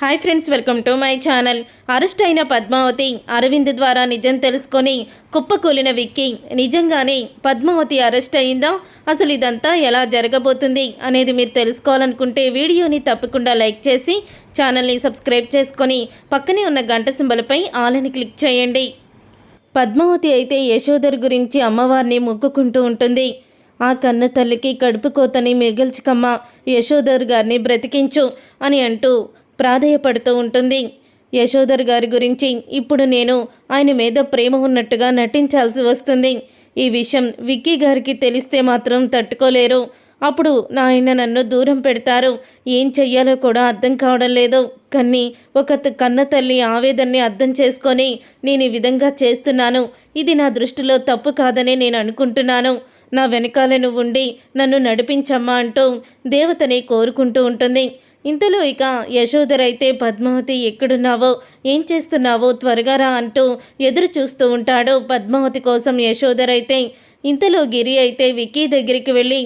Hi friends welcome to my channel. Arrest అయిన పద్మావతి అరవింద్ ద్వారా నిజం తెలుసుకొని కుప్పకూలిన విక్కీ నిజంగానే పద్మావతి అరెస్ట్ అయిందా? అసలు ఇదంతా ఎలా జరగబోతుంది అనేది మీరు తెలుసుకోవాలనుకుంటే వీడియోని తప్పకుండా లైక్ చేసి ఛానల్ని సబ్స్క్రైబ్ చేసుకొని పక్కనే ఉన్న గంట సింబలపై ఆలని క్లిక్ చేయండి. పద్మావతి అయితే యశోదర్ గురించి అమ్మవారిని మొక్కుకుంటూ ఉంటుంది. ఆ కన్న తల్లికి కడుపు కోతని మిగిల్చుకమ్మ యశోదర్ గారిని బ్రతికించు అని అంటూ ప్రాధేయపడుతూ ఉంటుంది. యశోదర్ గారి గురించి ఇప్పుడు నేను ఆయన మీద ప్రేమ ఉన్నట్టుగా నటించాల్సి వస్తుంది. ఈ విషయం విక్కీ గారికి తెలిస్తే మాత్రం తట్టుకోలేరు. అప్పుడు నాయన నన్ను దూరం పెడతారు. ఏం చెయ్యాలో కూడా అర్థం కావడం లేదు. కానీ ఒక త- కన్న తల్లి ఆవేదనని అర్థం చేసుకొని నేను ఈ విధంగా చేస్తున్నాను. ఇది నా దృష్టిలో తప్పు కాదని నేను అనుకుంటున్నాను. నా వెనకాల నువ్వు ఉండి నన్ను నడిపించమ్మా అంటూ దేవతని కోరుకుంటూ ఉంటుంది. ఇంతలో ఇక యశోధరైతే అయితే పద్మావతి ఎక్కడున్నావో? ఏం చేస్తున్నావో? త్వరగా రా అంటూ ఎదురు చూస్తూ ఉంటాడు పద్మావతి కోసం యశోధరైతే. అయితే ఇంతలో గిరి అయితే విక్కీ దగ్గరికి వెళ్ళి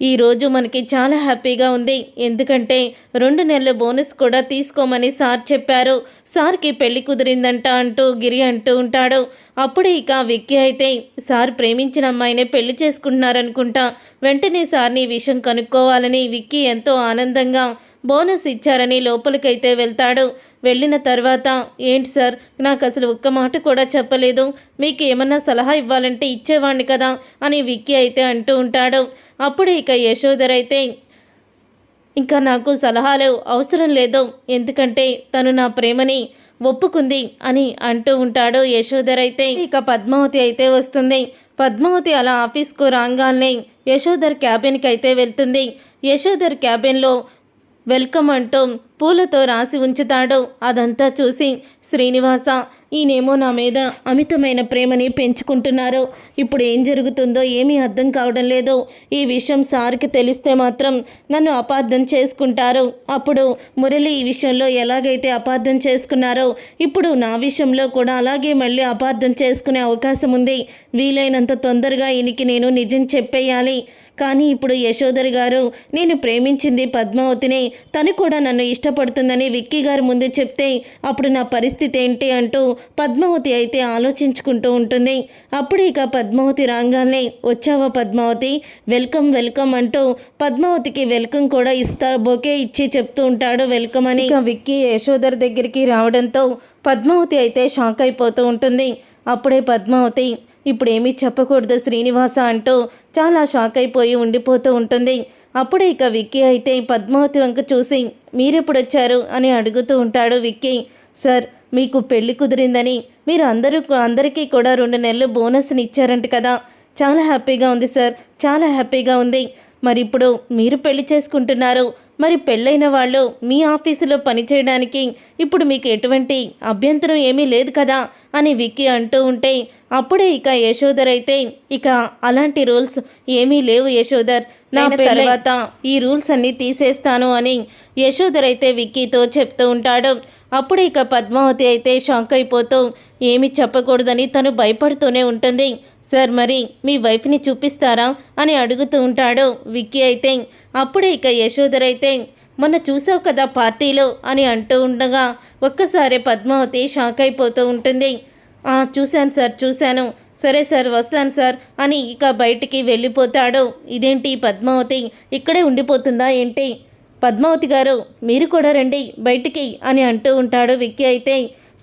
ఈరోజు మనకి చాలా హ్యాపీగా ఉంది. ఎందుకంటే రెండు నెలల బోనస్ కూడా తీసుకోమని సార్ చెప్పారు. సార్కి పెళ్ళి కుదిరిందంట అంటూ గిరి అంటూ ఉంటాడు. అప్పుడే ఇక విక్కీ అయితే సార్ ప్రేమించిన అమ్మాయినే పెళ్ళి చేసుకుంటున్నారనుకుంటా. వెంటనే సార్ని విషయం కనుక్కోవాలని విక్కీ ఎంతో ఆనందంగా బోనస్ ఇచ్చారని లోపలికైతే వెళ్తాడు. వెళ్ళిన తర్వాత ఏంటి సార్ నాకు అసలు ఒక్క మాట కూడా చెప్పలేదు. మీకు ఏమన్నా సలహా ఇవ్వాలంటే ఇచ్చేవాడిని కదా అని విక్కీ అయితే అంటూ ఉంటాడు. అప్పుడు ఇక యశోధర్ అయితే ఇంకా నాకు సలహాలు అవసరం లేదు. ఎందుకంటే తను నా ప్రేమని ఒప్పుకుంది అని అంటూ ఉంటాడు యశోధర్ అయితే. ఇక పద్మావతి అయితే వస్తుంది. పద్మావతి అలా ఆఫీస్కు రాగానే యశోధర్ క్యాబిన్కి అయితే వెళ్తుంది. యశోదర్ క్యాబిన్లో వెల్కమ్ అంటూ పూలతో రాసి ఉంచుతాడు. అదంతా చూసి శ్రీనివాస ఈయనేమో నా మీద అమితమైన ప్రేమని పెంచుకుంటున్నారు. ఇప్పుడు ఏం జరుగుతుందో ఏమీ అర్థం కావడం లేదు. ఈ విషయం సార్కి తెలిస్తే మాత్రం నన్ను అపార్థం చేసుకుంటారు. అప్పుడు మురళి ఈ విషయంలో ఎలాగైతే అపార్థం చేసుకున్నారో ఇప్పుడు నా విషయంలో కూడా అలాగే మళ్ళీ అపార్థం చేసుకునే అవకాశం ఉంది. వీలైనంత తొందరగా ఈయనకి నేను నిజం చెప్పేయాలి. కానీ ఇప్పుడు యశోదరి గారు నేను ప్రేమించింది పద్మావతిని తను కూడా నన్ను ఇష్టపడుతుందని విక్కీ గారు ముందు చెప్తే అప్పుడు నా పరిస్థితి ఏంటి? అంటూ పద్మావతి అయితే ఆలోచించుకుంటూ ఉంటుంది. అప్పుడు ఇక పద్మావతి రాగానే వచ్చావా పద్మావతి? వెల్కమ్ వెల్కమ్ అంటూ పద్మావతికి వెల్కమ్ కూడా ఇస్తా బొకే ఇచ్చి చెప్తూ ఉంటాడు వెల్కమ్ అని. ఇక విక్కీ యశోధర్ దగ్గరికి రావడంతో పద్మావతి అయితే షాక్ అయిపోతూ ఉంటుంది. అప్పుడే పద్మావతి ఇప్పుడేమీ చెప్పకూడదు శ్రీనివాస అంటూ చాలా షాక్ అయిపోయి ఉండిపోతూ ఉంటుంది. అప్పుడే ఇక విక్కీ అయితే పద్మావతి వంక చూసి మీరెప్పుడు వచ్చారు అని అడుగుతూ ఉంటాడు విక్కీ. సార్ మీకు పెళ్ళి కుదిరిందని. మీరు అందరూ అందరికీ కూడా రెండు నెలలు బోనస్ని ఇచ్చారంట కదా. చాలా హ్యాపీగా ఉంది సార్. చాలా హ్యాపీగా ఉంది. మరి ఇప్పుడు మీరు పెళ్ళి చేసుకుంటున్నారు. మరి పెళ్ళైన వాళ్ళు మీ ఆఫీసులో పనిచేయడానికి ఇప్పుడు మీకు ఎటువంటి అభ్యంతరం ఏమీ లేదు కదా అని విక్కీ అంటూ ఉంటే అప్పుడే ఇక యశోదర్ అయితే ఇక అలాంటి రూల్స్ ఏమీ లేవు యశోదర్ నా తర్వాత ఈ రూల్స్ అన్నీ తీసేస్తాను అని యశోదర్ అయితే విక్కీతో చెప్తూ ఉంటాడు. అప్పుడు ఇక పద్మావతి అయితే షాక్ అయిపోతూ ఏమీ చెప్పకూడదని తను భయపడుతూనే ఉంటుంది. సార్ మరి మీ వైఫ్ని చూపిస్తారా అని అడుగుతూ ఉంటాడు విక్కీ అయితే. అప్పుడే ఇక యశోదర్ అయితే మొన్న చూసావు కదా పార్టీలో అని అంటూ ఉండగా ఒక్కసారి పద్మావతి షాక్ అయిపోతూ ఉంటుంది. "ఆ, చూశాను సార్ చూశాను. సరే సార్ వస్తాను సార్ అని ఇక బయటికి వెళ్ళిపోతాడు. ఇదేంటి పద్మావతి? ఇక్కడే ఉండిపోతుందా ఏంటి? పద్మావతి గారు మీరు కూడా రండి బయటికి అని అంటూ ఉంటాడు విక్కీ అయితే.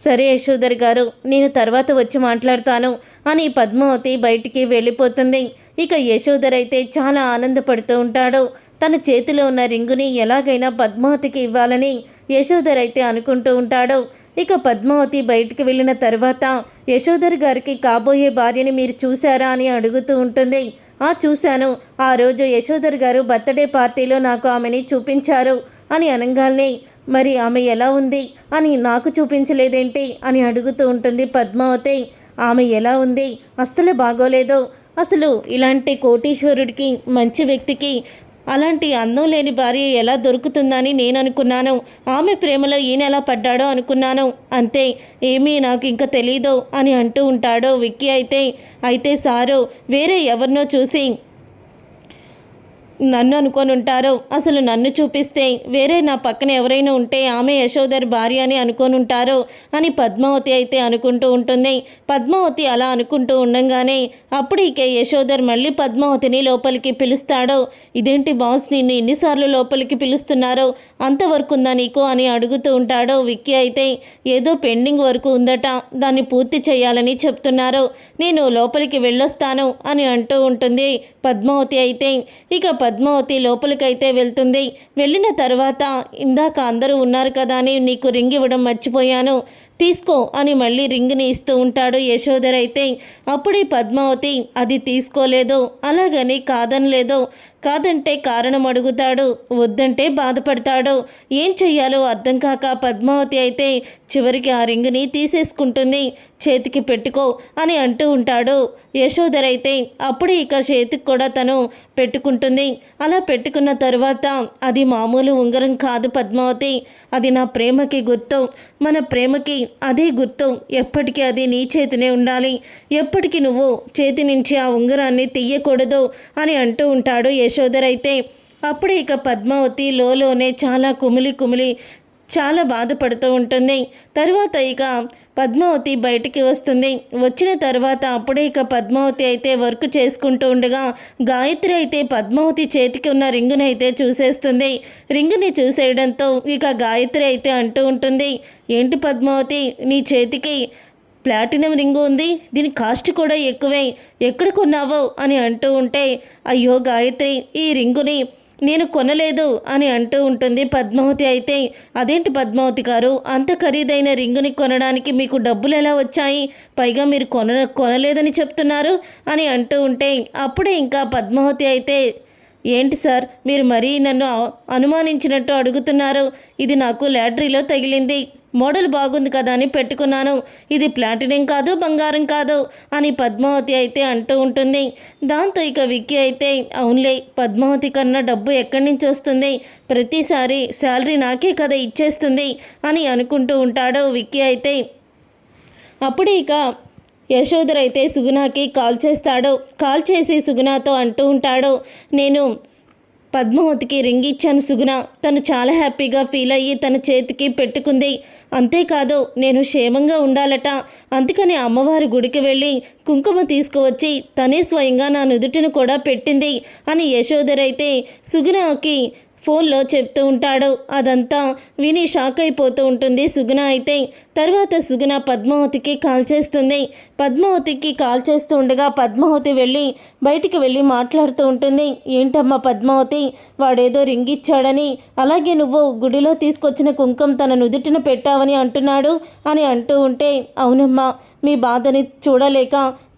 సరే యశోదర్ గారు నేను తర్వాత వచ్చి మాట్లాడతాను అని పద్మావతి బయటికి వెళ్ళిపోతుంది. ఇక యశోధర్ అయితే చాలా ఆనందపడుతూ ఉంటాడు. తన చేతిలో ఉన్న రింగుని ఎలాగైనా పద్మావతికి ఇవ్వాలని యశోధర్ అయితే అనుకుంటూ ఉంటాడు. ఇక పద్మావతి బయటికి వెళ్ళిన తర్వాత యశోధర్ గారికి కాబోయే భార్యని మీరు చూశారా అని అడుగుతూ ఉంటుంది. ఆ చూశాను. ఆ రోజు యశోధర్ గారు బర్త్డే పార్టీలో నాకు ఆమెని చూపించారు అని అనగానే మరి ఆమె ఎలా ఉంది? అని నాకు చూపించలేదేంటి అని అడుగుతూ ఉంటుంది పద్మావతి. ఆమె ఎలా ఉంది? అస్సలు బాగోలేదు. అసలు ఇలాంటి కోటీశ్వరుడికి మంచి వ్యక్తికి అలాంటి అందం లేని భార్య ఎలా దొరుకుతుందని నేను అనుకున్నాను ఆమె ప్రేమలో ఈయన ఎలా పడ్డాడో అనుకున్నాను. అంతే ఏమీ నాకు ఇంకా తెలీదు అని అంటూ ఉంటాడో విక్కీ అయితే. అయితే సారు వేరే ఎవరినో చూసి నన్ను అనుకొని ఉంటారో? అసలు నన్ను చూపిస్తే వేరే నా పక్కన ఎవరైనా ఉంటే ఆమె యశోదర్ భార్య అని అనుకొని ఉంటారో అని పద్మావతి అయితే అనుకుంటూ ఉంటుంది. పద్మావతి అలా అనుకుంటూ ఉండగానే అప్పుడు యశోధర్ యశోదర్ మళ్ళీ పద్మావతిని లోపలికి పిలుస్తాడో. ఇదేంటి బాస్ నిన్ను ఎన్నిసార్లు లోపలికి పిలుస్తున్నారో? అంతవరకు ఉందా నీకు అని అడుగుతూ ఉంటాడో విక్కీ అయితే ఏదో పెండింగ్ వరకు ఉందట దాన్ని పూర్తి చేయాలని చెప్తున్నారు. నేను లోపలికి వెళ్ళొస్తాను అని అంటూ ఉంటుంది పద్మావతి అయితే. ఇక పద్మావతి లోపలికైతే వెళ్తుంది. వెళ్ళిన తర్వాత ఇందాక అందరూ ఉన్నారు కదా అని నీకు రింగ్ ఇవ్వడం మర్చిపోయాను. తీసుకో అని మళ్ళీ రింగ్ని ఇస్తూ ఉంటాడు యశోధర్ అయితే. అప్పుడే పద్మావతి అది తీసుకోలేదు అలాగని కాదనలేదు. కాదంటే కారణం అడుగుతాడు వద్దంటే బాధపడతాడు. ఏం చెయ్యాలో అర్థం కాక పద్మావతి అయితే చివరికి ఆ రింగుని తీసేసుకుంటుంది. చేతికి పెట్టుకో అని అంటూ ఉంటాడు. యశోధర్ అయితే అప్పుడే ఇక చేతికి కూడా తను పెట్టుకుంటుంది. అలా పెట్టుకున్న తర్వాత అది మామూలు ఉంగరం కాదు పద్మావతి. అది నా ప్రేమకి గుర్తు. మన ప్రేమకి అదే గుర్తు. ఎప్పటికీ అది నీ చేతినే ఉండాలి. ఎప్పటికీ నువ్వు చేతి నుంచి ఆ ఉంగరాన్ని తీయకూడదు అని అంటూ ఉంటాడు యశోధర్. అయితే అప్పుడే ఇక పద్మావతి లోలోనే చాలా కుమిలి కుమిలి చాలా బాధపడుతూ ఉంటుంది. తర్వాత ఇక పద్మావతి బయటికి వస్తుంది. వచ్చిన తర్వాత అప్పుడే ఇక పద్మావతి అయితే వర్క్ చేసుకుంటూ ఉండగా గాయత్రి అయితే పద్మావతి చేతికి ఉన్న రింగుని అయితే చూసేస్తుంది. రింగుని చూసేయడంతో ఇక గాయత్రి అయితే అంటూ ఉంటుంది ఏంటి పద్మావతి నీ చేతికి ప్లాటినం రింగు ఉంది. దీని కాస్ట్ కూడా ఎక్కువే. ఎక్కడ కొన్నావో? అని అంటూ ఉంటే అయ్యో గాయత్రి ఈ రింగుని నేను కొనలేదు అని అంటూ ఉంటుంది పద్మావతి అయితే. అదేంటి పద్మావతి గారు? అంత ఖరీదైన రింగుని కొనడానికి మీకు డబ్బులు ఎలా వచ్చాయి? పైగా మీరు కొన కొనలేదని చెప్తున్నారు అని అంటూ ఉంటే అప్పుడే ఇంకా పద్మావతి అయితే ఏంటి సార్ మీరు మరీ నన్ను అనుమానించినట్టు అడుగుతున్నారు. ఇది నాకు లాటరీలో తగిలింది. మోడల్ బాగుంది కదా అని పెట్టుకున్నాను. ఇది ప్లాటినం కాదు బంగారం కాదు అని పద్మావతి అయితే అంటూ ఉంటుంది. దాంతో ఇక విక్కీ అయితే అవునులే పద్మావతి కన్నా డబ్బు ఎక్కడి నుంచి వస్తుంది? ప్రతిసారి శాలరీ నాకే కదా ఇచ్చేస్తుంది అని అనుకుంటూ ఉంటాడు విక్కీ అయితే. అప్పుడు ఇక యశోధర్ అయితే సుగుణాకి కాల్ చేస్తాడు. కాల్ చేసి సుగుణాతో అంటూ ఉంటాడు నేను పద్మావతికి రింగ్ ఇచ్చాను సుగుణ. తను చాలా హ్యాపీగా ఫీల్ అయ్యి తన చేతికి పెట్టుకుంది. అంతేకాదు నేను క్షేమంగా ఉండాలట. అందుకని అమ్మవారి గుడికి వెళ్ళి కుంకుమ తీసుకువచ్చి తనే స్వయంగా నా నుదుటిని కూడా పెట్టింది అని యశోదరైతే అయితే సుగుణకి ఫోన్లో చెప్తూ ఉంటాడు. అదంతా విని షాక్ అయిపోతూ ఉంటుంది సుగుణ అయితే. తర్వాత సుగుణ పద్మావతికి కాల్ చేస్తుంది. పద్మావతికి కాల్ చేస్తూ ఉండగా పద్మావతి వెళ్ళి బయటికి వెళ్ళి మాట్లాడుతూ ఉంటుంది. ఏంటమ్మా పద్మావతి? వాడేదో రింగ్ ఇచ్చాడని. అలాగే నువ్వు గుడిలో తీసుకొచ్చిన కుంకం తన నుదుటిన పెట్టావని అంటున్నాడు అని అంటూ ఉంటే అవునమ్మా మీ బాధని చూడలేక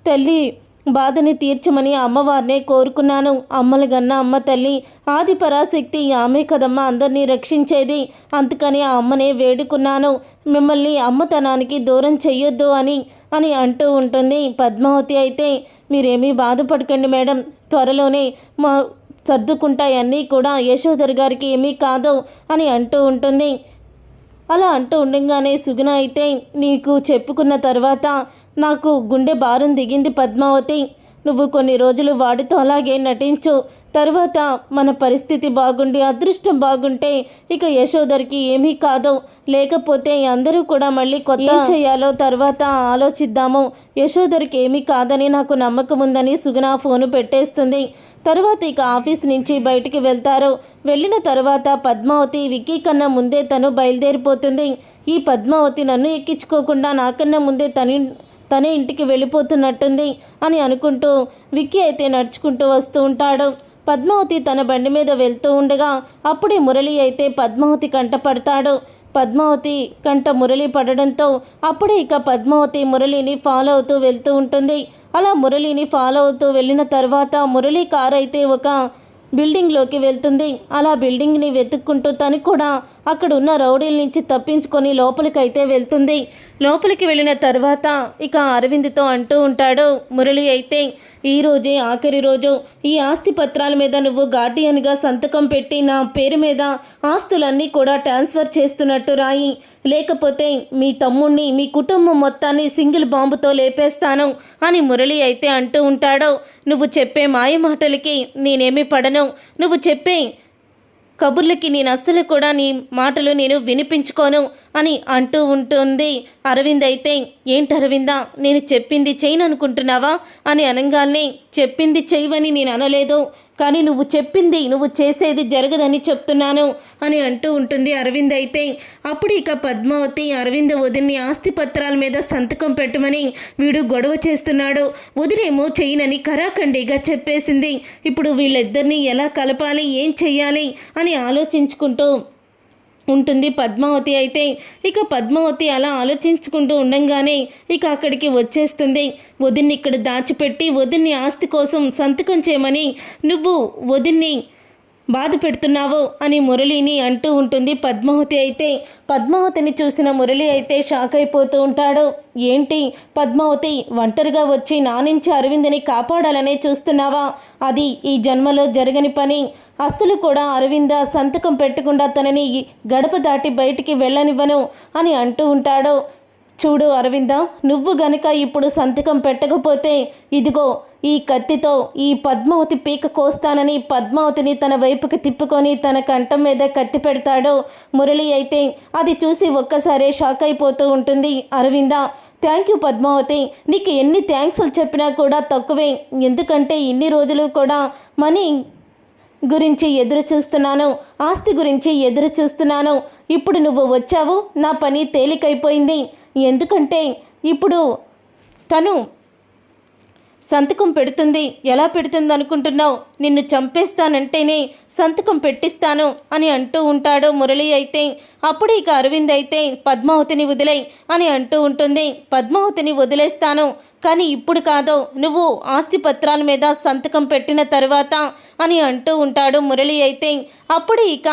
తల్లి బాధని తీర్చమని అమ్మవారినే కోరుకున్నాను. అమ్మలు గన్న అమ్మ తల్లి ఆది పరాశక్తి ఆమె కదమ్మ అందరినీ రక్షించేది. అందుకని ఆ అమ్మనే వేడుకున్నాను. మిమ్మల్ని అమ్మతనానికి దూరం చెయ్యొద్దు అని అని అంటూ ఉంటుంది పద్మావతి అయితే. మీరేమీ బాధపడకండి మేడం. త్వరలోనే మా సర్దుకుంటాయి అన్నీ కూడా యశోధర్ గారికి ఏమీ కాదు అని అంటూ ఉంటుంది. అలా అంటూ ఉండగానే సుగుణ అయితే నీకు చెప్పుకున్న తర్వాత నాకు గుండె భారం దిగింది పద్మావతి. నువ్వు కొన్ని రోజులు వాడితో అలాగే నటించు. తర్వాత మన పరిస్థితి బాగుండి అదృష్టం బాగుంటే ఇక యశోదర్కి ఏమీ కాదు. లేకపోతే అందరూ కూడా మళ్ళీ కొత్త చేయాలో తర్వాత ఆలోచిద్దాము. యశోదర్కి ఏమీ కాదని నాకు నమ్మకం ఉందని సుగుణ ఫోను పెట్టేస్తుంది. తర్వాత ఇక ఆఫీస్ నుంచి బయటికి వెళ్తారు. వెళ్ళిన తర్వాత పద్మావతి విక్కీ కన్నా ముందే తను బయలుదేరిపోతుంది. ఈ పద్మావతి నన్ను ఎక్కించుకోకుండా నాకన్నా ముందే తని తనే ఇంటికి వెళ్ళిపోతున్నట్టుంది అని అనుకుంటూ విక్కీ అయితే నడుచుకుంటూ వస్తూ ఉంటాడు. పద్మావతి తన బండి మీద వెళ్తూ ఉండగా అప్పుడే మురళి అయితే పద్మావతి కంట పడతాడు. పద్మావతి కంట మురళి పడడంతో అప్పుడే ఇక పద్మావతి మురళిని ఫాలో అవుతూ వెళ్తూ ఉంటుంది. అలా మురళిని ఫాలో అవుతూ వెళ్ళిన తర్వాత మురళి కార్ అయితే ఒక బిల్డింగ్లోకి వెళ్తుంది. అలా బిల్డింగ్ని వెతుక్కుంటూ తను కూడా అక్కడున్న రౌడీల నుంచి తప్పించుకొని లోపలికైతే వెళ్తుంది. లోపలికి వెళ్ళిన తర్వాత ఇక అరవింద్తో అంటూ ఉంటాడు మురళి అయితే ఈ రోజే ఆఖరి రోజు. ఈ ఆస్తి పత్రాల మీద నువ్వు గార్డియన్గా సంతకం పెట్టి నా పేరు మీద ఆస్తులన్నీ కూడా ట్రాన్స్ఫర్ చేస్తున్నట్టు రాయి. లేకపోతే మీ తమ్ముణ్ణి మీ కుటుంబం మొత్తాన్ని సింగిల్ బాంబుతో లేపేస్తాను అని మురళి అయితే అంటూ ఉంటాడు. నువ్వు చెప్పే మాయ మాటలకి నేనేమి పడను. నువ్వు చెప్పే కబుర్లకి నేను అస్సలు కూడా నీ మాటలు నేను వినిపించుకోను అని అంటూ ఉంటుంది. అరవింద్ అయితే ఏంటి అరవిందా నేను చెప్పింది చేయను అనుకుంటున్నావా? అని అనగానే చెప్పింది చేయవని నేను అనలేదు. కానీ నువ్వు చెప్పింది నువ్వు చేసేది జరగదని చెప్తున్నాను అని అంటూ ఉంటుంది అరవింద్ అయితే. అప్పుడు ఇక పద్మావతి అరవింద్ వదిన్ని ఆస్తి పత్రాల మీద సంతకం పెట్టమని వీడు గొడవ చేస్తున్నాడు. వదినేమో చేయనని కరాఖండిగా చెప్పేసింది. ఇప్పుడు వీళ్ళిద్దరిని ఎలా కలపాలి ఏం చెయ్యాలి అని ఆలోచించుకుంటూ ఉంటుంది. పద్మావతి అయితే ఇక పద్మావతి అలా ఆలోచించుకుంటూ ఉండంగానే ఇక అక్కడికి వచ్చేస్తుంది. వదిన్ని ఇక్కడ దాచిపెట్టి వదిన్ని ఆస్తి కోసం సంతకం చేయమని నువ్వు వదిన్ని బాధ పెడుతున్నావు అని మురళిని అంటూ ఉంటుంది. పద్మావతి అయితే పద్మావతిని చూసిన మురళి అయితే షాక్ అయిపోతూ ఉంటాడు. ఏంటి? పద్మావతి ఒంటరిగా వచ్చి నా నుంచి అరవిందని కాపాడాలనే చూస్తున్నావా? అది ఈ జన్మలో జరగని పని. అస్సలు కూడా అరవింద సంతకం పెట్టకుండా తనని గడప దాటి బయటికి వెళ్ళనివ్వను అని అంటూ ఉంటాడు. చూడు అరవింద నువ్వు గనక ఇప్పుడు సంతకం పెట్టకపోతే ఇదిగో ఈ కత్తితో ఈ పద్మావతి పీక కోస్తానని పద్మావతిని తన వైపుకి తిప్పుకొని తన కంఠం మీద కత్తి పెడతాడు. మురళి అయితే అది చూసి ఒక్కసారే షాక్ అయిపోతూ ఉంటుంది. అరవింద థ్యాంక్ యూ పద్మావతి నీకు ఎన్ని థ్యాంక్స్లు చెప్పినా కూడా తక్కువే. ఎందుకంటే ఇన్ని రోజులు కూడా మనీ గురించి ఎదురు చూస్తున్నాను. ఆస్తి గురించి ఎదురు చూస్తున్నాను. ఇప్పుడు నువ్వు వచ్చావు. నా పని తేలికైపోయింది. ఎందుకంటే ఇప్పుడు తను సంతకం పెడుతుంది. ఎలా పెడుతుంది అనుకుంటున్నావు నిన్ను చంపేస్తానంటేనే సంతకం పెట్టిస్తాను అని అంటూ ఉంటాడు మురళి అయితే. అప్పుడు ఇక అరవింద్ అయితే పద్మావతిని వదిలే అని అంటూ ఉంటుంది. పద్మావతిని వదిలేస్తాను. కానీ ఇప్పుడు కాదో. నువ్వు ఆస్తి పత్రాల మీద సంతకం పెట్టిన తర్వాత అని అంటూ ఉంటాడు మురళి అయితే. అప్పుడు ఇక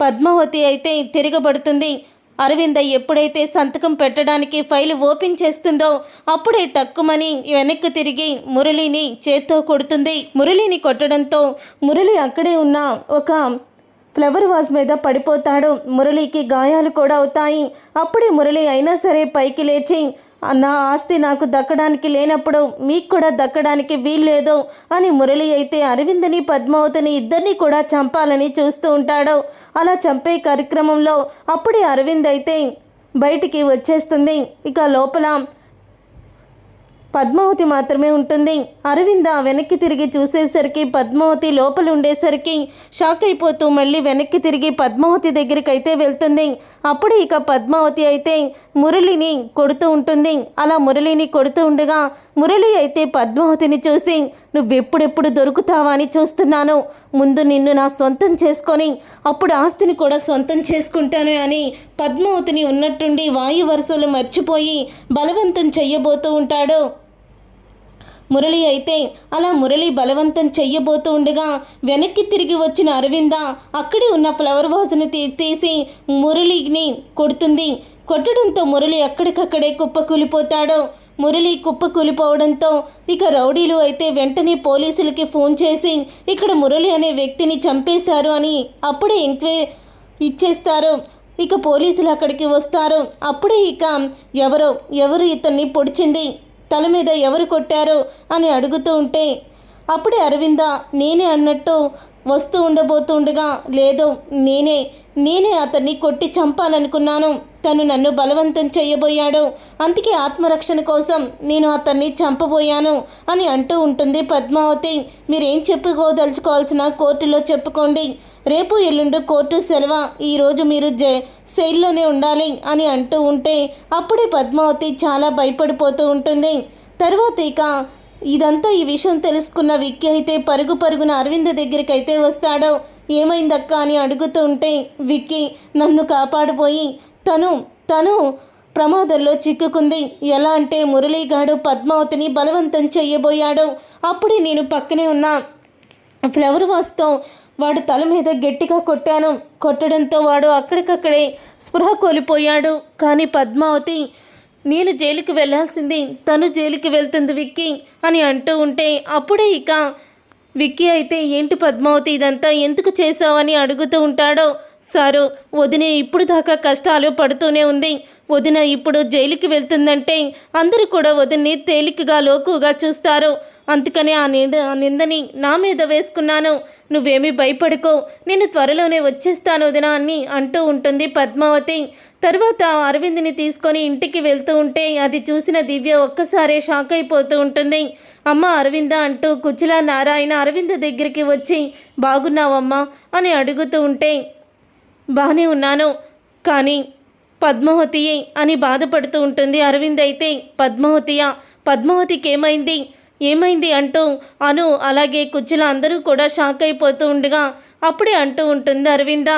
పద్మావతి అయితే తిరగబడుతుంది. అరవింద ఎప్పుడైతే సంతకం పెట్టడానికి ఫైల్ ఓపెన్ చేస్తుందో అప్పుడే టక్కుమని వెనక్కి తిరిగి మురళిని చేత్తో కొడుతుంది. మురళిని కొట్టడంతో మురళి అక్కడే ఉన్న ఒక ఫ్లవర్ వాజ్ మీద పడిపోతాడు. మురళికి గాయాలు కూడా అవుతాయి. అప్పుడే మురళి అయినా సరే పైకి లేచి నా ఆస్తి నాకు దక్కడానికి లేనప్పుడు మీకు కూడా దక్కడానికి వీల్లేదు అని మురళి అయితే అరవిందని పద్మావతిని ఇద్దరిని కూడా చంపాలని చూస్తూ ఉంటాడు. అలా చంపే కార్యక్రమంలో అప్పుడే అరవింద్ అయితే బయటికి వచ్చేస్తుంది. ఇక లోపల పద్మావతి మాత్రమే ఉంటుంది. అరవింద వెనక్కి తిరిగి చూసేసరికి పద్మావతి లోపల ఉండేసరికి షాక్ అయిపోతూ మళ్ళీ వెనక్కి తిరిగి పద్మావతి దగ్గరికి అయితే వెళ్తుంది. అప్పుడు ఇక పద్మావతి అయితే మురళిని కొడుతూ ఉంటుంది. అలా మురళిని కొడుతూ ఉండగా మురళి అయితే పద్మావతిని చూసి నువ్వెప్పుడెప్పుడు దొరుకుతావా? అని చూస్తున్నాను. ముందు నిన్ను నా సొంతం చేసుకొని అప్పుడు ఆస్తిని కూడా సొంతం చేసుకుంటాను అని పద్మావతిని ఉన్నట్టుండి వాయు వరుసలు మర్చిపోయి బలవంతం చెయ్యబోతూ ఉంటాడు. మురళి అయితే అలా మురళి బలవంతం చెయ్యబోతూ ఉండగా వెనక్కి తిరిగి వచ్చిన అరవింద అక్కడే ఉన్న ఫ్లవర్ వాజ్ని తీ- తీసి మురళిని కొడుతుంది. కొట్టడంతో మురళి అక్కడికక్కడే కుప్పకూలిపోతాడు. మురళి కుప్పకూలిపోవడంతో ఇక రౌడీలు అయితే వెంటనే పోలీసులకి ఫోన్ చేసి ఇక్కడ మురళి అనే వ్యక్తిని చంపేశారు అని అప్పుడే ఎంక్వై ఇచ్చేస్తారు. ఇక పోలీసులు అక్కడికి వస్తారు. అప్పుడే ఇక ఎవరో ఎవరు ఇతన్ని పొడిచింది? తల మీద ఎవరు కొట్టారు అని అడుగుతూ ఉంటే అప్పుడే అరవింద నేనే అన్నట్టు వస్తూ ఉండబోతుండగా లేదు నేనే నేనే అతన్ని కొట్టి చంపాలనుకున్నాను. తను నన్ను బలవంతం చేయబోయాడు. అందుకే ఆత్మరక్షణ కోసం నేను అతన్ని చంపబోయాను అని అంటూ ఉంటుంది పద్మావతి. మీరేం చెప్పుకోదలుచుకోవాల్సిన కోర్టులో చెప్పుకోండి. రేపు ఎల్లుండు కోర్టు సెలవు. ఈరోజు మీరు జై శైల్లోనే ఉండాలి అని అంటూ ఉంటే అప్పుడే పద్మావతి చాలా భయపడిపోతూ ఉంటుంది. తర్వాత ఇక ఇదంతా ఈ విషయం తెలుసుకున్న విక్కీ అయితే పరుగు పరుగున అరవింద్ దగ్గరికి అయితే వస్తాడు. ఏమైందక్క అని అడుగుతూ ఉంటే విక్కీ నన్ను కాపాడబోయి తను తను ప్రమాదంలో చిక్కుకుంది. ఎలా అంటే మురళీగాడు పద్మావతిని బలవంతం చెయ్యబోయాడు అప్పుడే నేను పక్కనే ఉన్న. ఫ్లవర్ వాస్తో వాడు తల మీద గట్టిగా కొట్టాను. కొట్టడంతో వాడు అక్కడికక్కడే స్పృహ కోల్పోయాడు. కానీ పద్మావతి నేను జైలుకి వెళ్ళాల్సింది తను జైలుకి వెళ్తుంది విక్కీ అని అంటూ ఉంటే అప్పుడే ఇక విక్కీ అయితే ఏంటి పద్మావతి ఇదంతా ఎందుకు చేశావని అడుగుతూ ఉంటాడో. సారు వదిన ఇప్పుడు దాకా కష్టాలు పడుతూనే ఉంది. వదిన ఇప్పుడు జైలుకి వెళ్తుందంటే అందరూ కూడా వదిన్ని తేలికగా లోకుగా చూస్తారు. అందుకని ఆ నింద ఆ నిందని నా మీద వేసుకున్నాను. నువ్వేమీ భయపడుకో. నేను త్వరలోనే వచ్చేస్తాను వదినా అని అంటూ ఉంటుంది పద్మావతి. తర్వాత అరవింద్ని తీసుకొని ఇంటికి వెళ్తూ ఉంటే అది చూసిన దివ్య ఒక్కసారే షాక్ అయిపోతూ ఉంటుంది. అమ్మ అరవింద అంటూ కుచిలా నారాయణ అరవింద్ దగ్గరికి వచ్చి బాగున్నావమ్మా అని అడుగుతూ ఉంటే బాగానే ఉన్నాను. కానీ పద్మావతియే అని బాధపడుతూ ఉంటుంది అరవింద్ అయితే పద్మావతియా పద్మావతికి ఏమైంది ఏమైంది అంటూ అను అలాగే కుచ్చుల అందరూ కూడా షాక్ అయిపోతూ ఉండగా అప్పుడే అంటూ ఉంటుంది అరవింద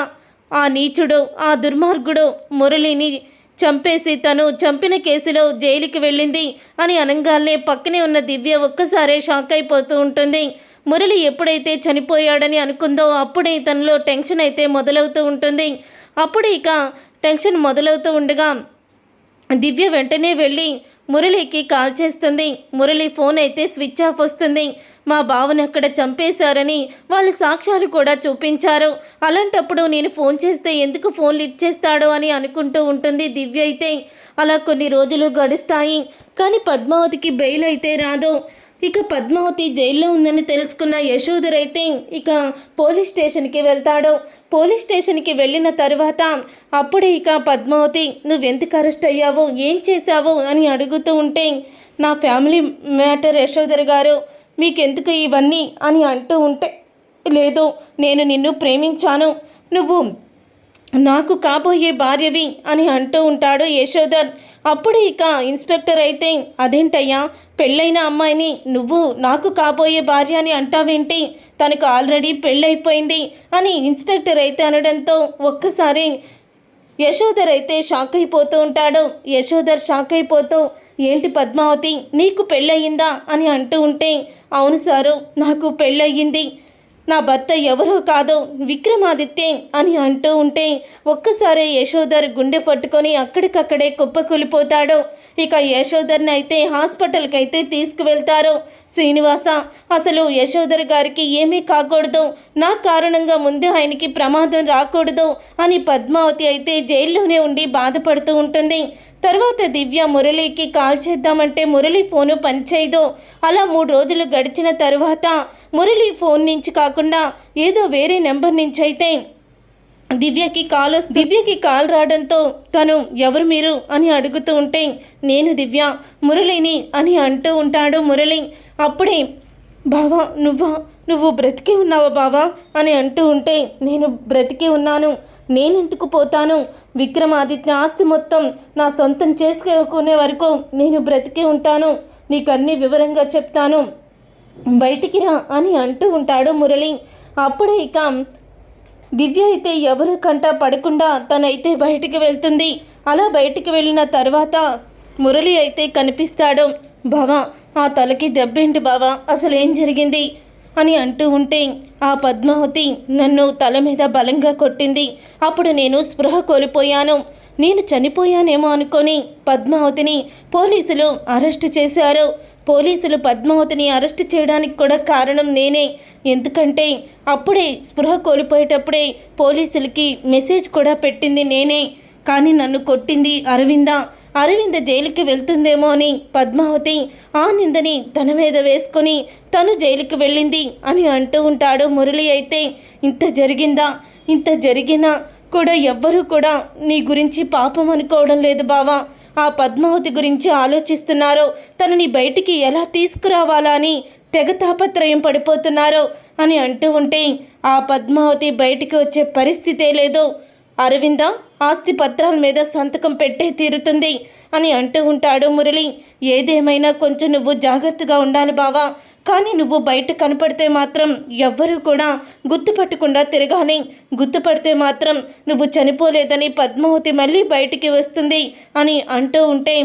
ఆ నీచుడు ఆ దుర్మార్గుడు మురళిని చంపేసి తను చంపిన కేసులో జైలుకి వెళ్ళింది అని అనంగానే పక్కనే ఉన్న దివ్య ఒక్కసారే షాక్ అయిపోతూ ఉంటుంది. మురళి ఎప్పుడైతే చనిపోయాడని అనుకుందో అప్పుడే తనలో టెన్షన్ అయితే మొదలవుతూ ఉంటుంది. అప్పుడు ఇక టెన్షన్ మొదలవుతూ ఉండగా దివ్య వెంటనే వెళ్ళి మురళికి కాల్ చేస్తుంది. మురళి ఫోన్ అయితే స్విచ్ ఆఫ్ వస్తుంది. మా బావని అక్కడ చంపేశారని వాళ్ళ సాక్ష్యాలు కూడా చూపించారు. అలాంటప్పుడు నేను ఫోన్ చేస్తే ఎందుకు ఫోన్ లిఫ్ట్ చేస్తాడో అని అనుకుంటూ ఉంటుంది దివ్య అయితే. అలా కొన్ని రోజులు గడుస్తాయి. కానీ పద్మావతికి బెయిల్ అయితే రాదు. ఇక పద్మావతి జైల్లో ఉందని తెలుసుకున్న యశోధర్ అయితే ఇక పోలీస్ స్టేషన్కి వెళ్తాడు. పోలీస్ స్టేషన్కి వెళ్ళిన తర్వాత అప్పుడే ఇక పద్మావతి నువ్వెందుకు అరెస్ట్ అయ్యావు? ఏం చేశావు? అని అడుగుతూ ఉంటే నా ఫ్యామిలీ మ్యాటర్ యశోధర్ గారు మీకెందుకు ఇవన్నీ? అని అంటూ ఉంటే లేదు నేను నిన్ను ప్రేమించాను. నువ్వు నాకు కాబోయే భార్యవి అని అంటూ ఉంటాడు యశోధర్. అప్పుడు ఇక ఇన్స్పెక్టర్ అయితే అదేంటయ్యా పెళ్ళైన అమ్మాయిని నువ్వు నాకు కాబోయే భార్య అని అంటావేంటి? తనకు ఆల్రెడీ పెళ్ళైపోయింది అని ఇన్స్పెక్టర్ అయితే అనడంతో ఒక్కసారి యశోధర్ అయితే షాక్ అయిపోతూ ఉంటాడు. యశోధర్ షాక్ అయిపోతూ ఏంటి పద్మావతి నీకు పెళ్ళయిందా? అని అంటూ ఉంటే అవును సారు నాకు పెళ్ళయింది. నా భర్త ఎవరో కాదో విక్రమాదిత్య అని అంటూ ఉంటే ఒక్కసారి యశోధర్ గుండె పట్టుకొని అక్కడికక్కడే కుప్పకూలిపోతాడు. ఇక యశోధర్ని అయితే హాస్పిటల్కి అయితే తీసుకువెళ్తారు. శ్రీనివాస అసలు యశోధర్ గారికి ఏమీ కాకూడదు. నా కారణంగా ముందు ఆయనకి ప్రమాదం రాకూడదు అని పద్మావతి అయితే జైల్లోనే ఉండి బాధపడుతూ ఉంటుంది. తర్వాత దివ్య మురళికి కాల్ చేద్దామంటే మురళి ఫోను పనిచేయదు. అలా మూడు రోజులు గడిచిన తర్వాత మురళి ఫోన్ నుంచి కాకుండా ఏదో వేరే నెంబర్ నుంచి అయితే దివ్యకి కాల్ దివ్యకి కాల్ రావడంతో తను ఎవరు మీరు అని అడుగుతూ ఉంటే నేను దివ్య మురళిని అని అంటూ ఉంటాడు మురళి. అప్పుడే బావా నువ్వా? నువ్వు బ్రతికి ఉన్నావా బావా? అని అంటూ ఉంటే నేను బ్రతికి ఉన్నాను. నేనెందుకు పోతాను? విక్రమాదిత్య ఆస్తి మొత్తం నా సొంతం చేసుకునే వరకు నేను బ్రతికే ఉంటాను. నీకు అన్ని వివరంగా చెప్తాను. బయటికి రా అని అంటూ ఉంటాడు మురళి. అప్పుడే ఇక దివ్య అయితే ఎవరి కంట పడకుండా తనైతే బయటికి వెళ్తుంది. అలా బయటికి వెళ్ళిన తర్వాత మురళి అయితే కనిపిస్తాడు. బావా ఆ తలకి దెబ్బేంటి బావా? అసలు ఏం జరిగింది? అని అంటూ ఉంటే ఆ పద్మావతి నన్ను తల మీద బలంగా కొట్టింది. అప్పుడు నేను స్పృహ కోల్పోయాను. నేను చనిపోయానేమో అనుకొని పద్మావతిని పోలీసులు అరెస్టు చేశారు. పోలీసులు పద్మావతిని అరెస్ట్ చేయడానికి కూడా కారణం నేనే. ఎందుకంటే అప్పుడే స్పృహ కోల్పోయేటప్పుడే పోలీసులకి మెసేజ్ కూడా పెట్టింది నేనే. కానీ నన్ను కొట్టింది అరవింద. అరవింద జైలుకి వెళ్తుందేమో అని పద్మావతి ఆ నిందని తన మీద వేసుకొని తను జైలుకి వెళ్ళింది అని అంటూ ఉంటాడు మురళి అయితే. ఇంత జరిగిందా? ఇంత జరిగినా కూడా ఎవ్వరూ కూడా నీ గురించి పాపం అనుకోవడం లేదు బావా. ఆ పద్మావతి గురించి ఆలోచిస్తున్నారో తనని బయటికి ఎలా తీసుకురావాలా అని తెగ తాపత్రయం పడిపోతున్నారో అని అంటూ ఉంటే ఆ పద్మావతి బయటికి వచ్చే పరిస్థితే లేదు. అరవింద ఆస్తి పత్రాల మీద సంతకం పెట్టే తీరుతుంది అని అంటూ ఉంటాడు మురళి. ఏదేమైనా కొంచెం నువ్వు జాగ్రత్తగా ఉండాలి బావా. కానీ నువ్వు బయట కనపడితే మాత్రం ఎవ్వరూ కూడా గుర్తుపట్టకుండా తిరగాలి. గుర్తుపడితే మాత్రం నువ్వు చనిపోలేదని పద్మావతి మళ్ళీ బయటికి వస్తుంది అని అంటూ ఉంటే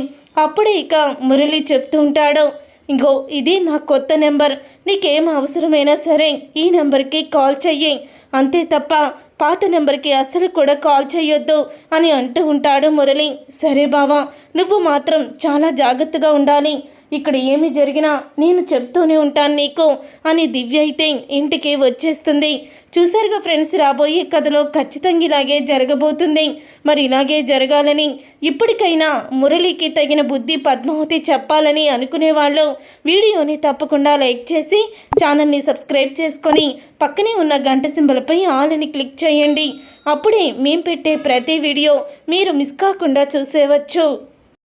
అప్పుడే ఇక మురళి చెప్తూ ఉంటాడు ఇంకో ఇది నా కొత్త నెంబర్. నీకేం అవసరమైనా సరే ఈ నెంబర్కి కాల్ చెయ్యి. అంతే తప్ప పాత నెంబర్కి అస్సలు కూడా కాల్ చేయొద్దు అని అంటూ ఉంటాడు మురళి. సరే బావా నువ్వు మాత్రం చాలా జాగ్రత్తగా ఉండాలి. ఇక్కడ ఏమి జరిగినా నేను చెప్తూనే ఉంటాను నీకు అని దివ్య అయితే ఇంటికి వచ్చేస్తుంది. చూసారుగా ఫ్రెండ్స్ రాబోయే కథలో ఖచ్చితంగా ఇలాగే జరగబోతుంది. మరి ఇలాగే జరగాలని ఇప్పటికైనా మురళికి తగిన బుద్ధి పద్మావతి చెప్పాలని అనుకునే వాళ్ళు వీడియోని తప్పకుండా లైక్ చేసి ఛానల్ని సబ్స్క్రైబ్ చేసుకొని పక్కనే ఉన్న గంట సింబలపై ఆల్ అని క్లిక్ చేయండి. అప్పుడే మేము పెట్టే ప్రతి వీడియో మీరు మిస్ కాకుండా చూసేవచ్చు.